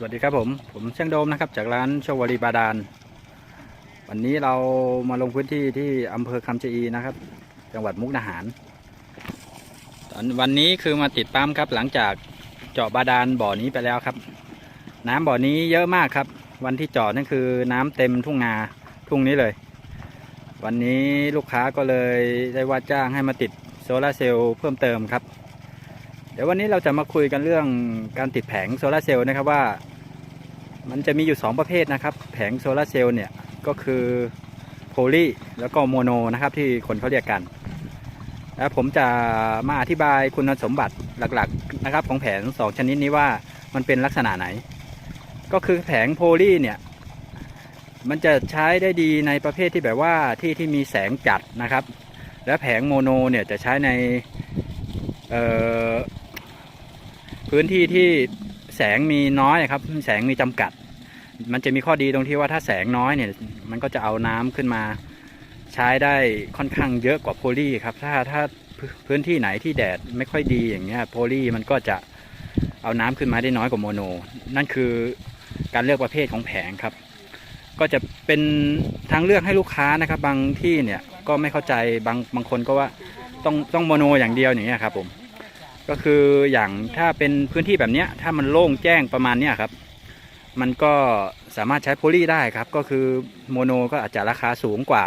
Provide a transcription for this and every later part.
สวัสดีครับผม ผมเชียงโดมนะครับจากร้านโชวรีบาดาลวันนี้เรามาลงพื้นที่ที่อำเภอคำชะอีนะครับ จังหวัดมุกดาหารตอนวันนี้คือมาติดปั๊มครับ หลังจากเจาะบาดาลบ่อนี้ไปแล้วครับ น้ำบ่อนี้เยอะมากครับ วันที่เจาะนั่นคือน้ำเต็มทุ่งนาทุ่งนี้เลย วันนี้ลูกค้าก็เลยได้ว่าจ้างให้มาติดโซลาร์เซลล์เพิ่มเติมครับ ดี๋ยววันนี้เราจะมาคุยกันเรื่องการติดแผงโซลาเซลล์นะครับว่า มันจะมีอยู่ 2 ประเภทนะครับ แผงโซลาเซลล์เนี่ยก็คือโพลีแล้วก็โมโนนะครับที่คนเขาเรียกกัน แล้วผมจะมาอธิบายคุณสมบัติหลักๆนะครับของแผงสองชนิดนี้ว่ามันเป็นลักษณะไหน ก็คือแผงโพลีเนี่ยมันจะใช้ได้ดีในประเภทที่แบบว่าที่ที่มีแสงจัดนะครับ และแผงโมโนเนี่ยจะใช้ใน พื้นที่ที่แสงมีน้อยครับ แสงมีจำกัด มันจะมีข้อดีตรงที่ว่าถ้าแสงน้อยเนี่ย มันก็จะเอาน้ำขึ้นมา ใช้ได้ค่อนข้างเยอะกว่าโพลีครับ ถ้าถ้าพื้นที่ไหนที่แดดไม่ค่อยดีอย่างเงี้ยโพลีมันก็จะเอาน้ำขึ้นมาได้น้อยกว่าโมโน นั่นคือการเลือกประเภทของแผงครับ ก็จะเป็นทางเลือกให้ลูกค้านะครับ บางที่เนี่ยก็ไม่เข้าใจบางบางคนก็ว่าต้องต้องโมโนอย่างเดียวอย่างเงี้ยครับผม ก็คืออย่างถ้าเป็นพื้นที่แบบนี้ถ้ามันโล่งแจ้งประมาณนี้ครับ มันก็สามารถใช้โพลีได้ครับ ก็คือโมโนก็อาจจะราคาสูงกว่า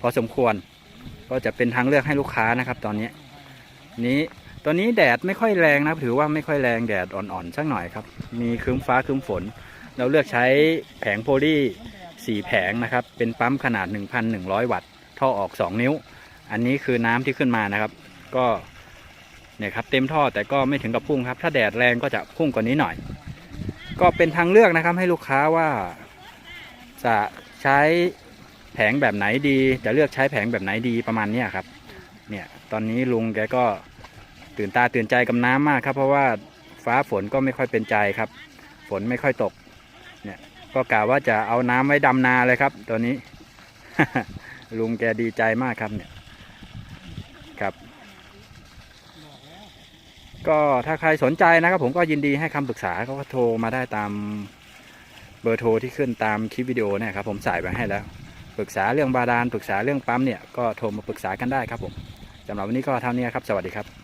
พอสมควร ก็จะเป็นทางเลือกให้ลูกค้านะครับ ตอนนี้นี้ตอนนี้แดดไม่ค่อยแรงนะครับ ถือว่าไม่ค่อยแรงแดดอ่อนๆสักหน่อยครับ มีครึ้มฟ้าครึ้มฝน เราเลือกใช้แผงโพลีสี่แผงนะครับ เป็นปั๊มขนาด 1,100 วัตต์ ท่อออก 2 นิ้ว อันนี้คือน้ำที่ขึ้นมานะครับ ก็ เนี่ยครับเต็มท่อแต่ก็ไม่ถึงกับพุ่งครับ ถ้าแดดแรงก็จะพุ่งกว่านี้หน่อย ก็เป็นทางเลือกนะครับให้ลูกค้าว่า จะใช้แผงแบบไหนดี จะเลือกใช้แผงแบบไหนดีประมาณนี้ครับ เนี่ยตอนนี้ลุงแกก็ตื่นตาตื่นใจกับน้ำมากครับ เพราะว่าฟ้าฝนก็ไม่ค่อยเป็นใจครับ ฝนไม่ค่อยตก เนี่ยก็กะว่าจะเอาน้ำไว้ดำนาเลยครับ ตอนนี้ ลุงแกดีใจมากครับเนี่ยครับ ก็ถ้าใครสนใจนะครับ ผมก็ยินดีให้คำปรึกษาเขาก็โทรมาได้ตามเบอร์โทรที่ขึ้นตามคลิปวิดีโอเนี่ยครับผมใส่ไว้ให้แล้ว ปรึกษาเรื่องบาดาลปรึกษาเรื่องปั๊มเนี่ยก็โทรมาปรึกษากันได้ครับผมสำหรับวันนี้ก็เท่านี้ครับ สวัสดีครับ